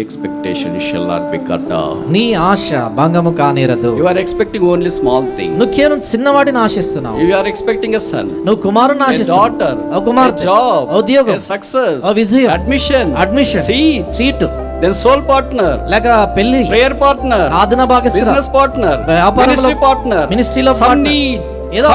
expectation shall not be cut off. నీ ఆశ భంగము కానేరదు You are expecting only small things. నువ్వు కేవలం చిన్నవాటిని ఆశిస్తున్నావు You are expecting a son, నువ్వు కుమారుని ఆశిస్తున్నావు a కుమార్తె job, ఆ ఉద్యోగం success, ఆ విజయం admission, admission seat, seat then soul partner, లేక పెళ్ళి prayer partner, ప్రార్థన భాగస్థ business partner, వ్యాపారంలో- ministry partner, ministryలో some partner. need, ఏదో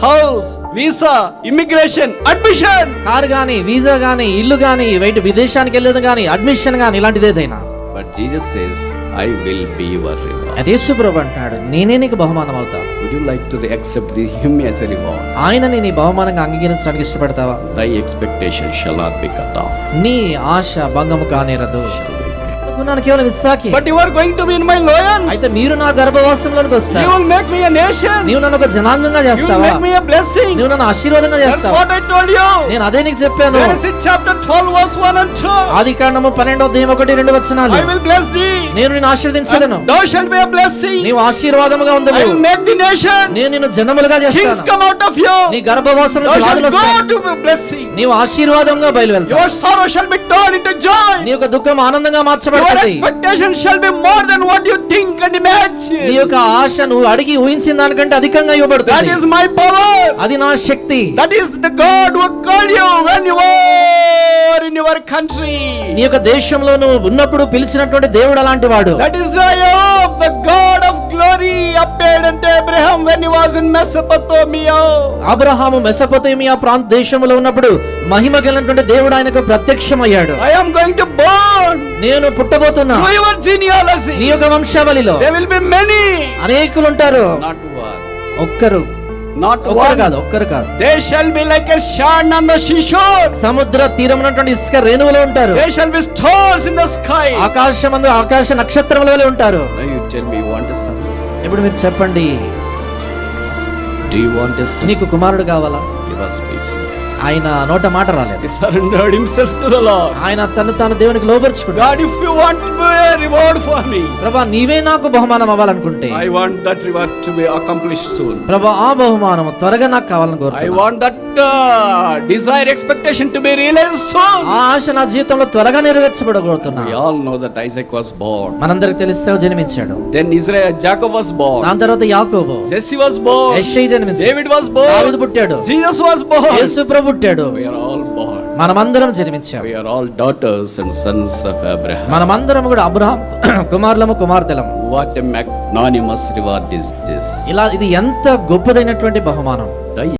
house visa immigration admission. Car గానీ వీసా గానీ ఇల్లు గానీ వెయిట్ విదేశానికి వెళ్ళదు గానీ అడ్మిషన్ గానీ ఇలాంటిది ఏదైనా? But Jesus says I will be your reward అదే సుప్రభు అంటాడు. నేనే నీకు బహుమానం అవుతా would you like to accept the him as a reward ఆయన నీ బహుమానంగా అంగీకరించడానికి ఇష్టపడతావా? Thy expectation shall not be cut off నీ ఆశ భంగము కానేరదు. షల్ అనుకున్నాను కేవలం ఇస్సాకి. But you are going to be in my loins అయితే మీరు నా గర్భవాసంలోకి వస్తారు. You will make me a nation నీవు నన్ను ఒక జనాంగంగా చేస్తావా you will make me a blessing నీవు నన్ను ఆశీర్వాదంగా చేస్తావా? వాట్ ఐ టోల్డ్ యు నేను అదే నీకు చెప్పాను. జెనెసిస్ చాప్టర్ 12 వర్స్ 1 అండ్ 2 ఆదికాండము 12వ అధ్యాయం 1 2 వచనాలు. ఐ విల్ బ్లెస్ ది నేను నిన్ను ఆశీర్వదించదను thou shall be a blessing నీవు ఆశీర్వాదముగా ఉండవు I will make the nation నేను నిన్ను జనములుగా చేస్తాను. Kings come out of you నీ గర్భవాసంలోకి thou shall go to be blessing నీవు ఆశీర్వాదంగా బయలువెళ్తావు. Your sorrow shall be turn into joy నీ యొక్క దుఃఖం ఆనందంగా మార్చబడుతుంది ఇవ్వబడుతుంది నీ యొక్క ఆశ అడిగి ఊహించిన దానికంటే అధికంగా ఇవ్వబడుతుంది. దట్ మై పవర్ అది నా శక్తి. The God who call you when in your country నీ యొక్క దేశంలో నువ్వు ఉన్నప్పుడు పిలిచినటువంటి దేవుడు అలాంటి వాడు. ఇస్ అప్పేడంటే మెసపతోమియా. ప్రాంత దేశంలో ఉన్నప్పుడు మహిమ గలనటువంటి దేవుడు ఆయనకు ప్రత్యక్షం అయ్యాడు యామ్ గోయింగ్ టు నేను పుట్టబోతున్నా. టు యువర్ జీనియాలజీ నీ విల్ బి అనేకులు ఉంటారు ఒక్కరు. నాట్ ఒక్కరు కాదు ఒక్కరు కాదు. They shall be like a సముద్ర తీరం ఉన్నటువంటి ఇసుక రేణువులు ఉంటారు. దే షల్ బి స్టార్స్ ఆకాశ నక్షత్రముల ఉంటారు. ఇప్పుడు మీరు చెప్పండి. డు కుమారుడు కావాలా? నోట మాట రాలేదు. హి సరెండర్డ్ నీవే నాకు బహుమానం అవ్వాలనుకుంటే I want reward to be accomplish ఆ బహుమానం త్వరగా నాకు కావాలని I want expectation to be ఆశ నా జీవితంలో త్వరగా నెరవేర్చబడ all know that Isaac was born మనందరికీ తెలుసు జన్మించాడు. దెన్ ఇజ్రాయెల్ దాని తర్వాత యాకోబు. పుట్టాడు. మనమందరం జన్మించాం. వి ఆర్ ఆల్ కూడా అబ్రహాం కుమారులము కుమార్తెలం వాట్ ఎ మాగ్నానిమస్ రివార్డ్ ఇలా ఇది ఎంత గొప్పదైనటువంటి బహుమానం.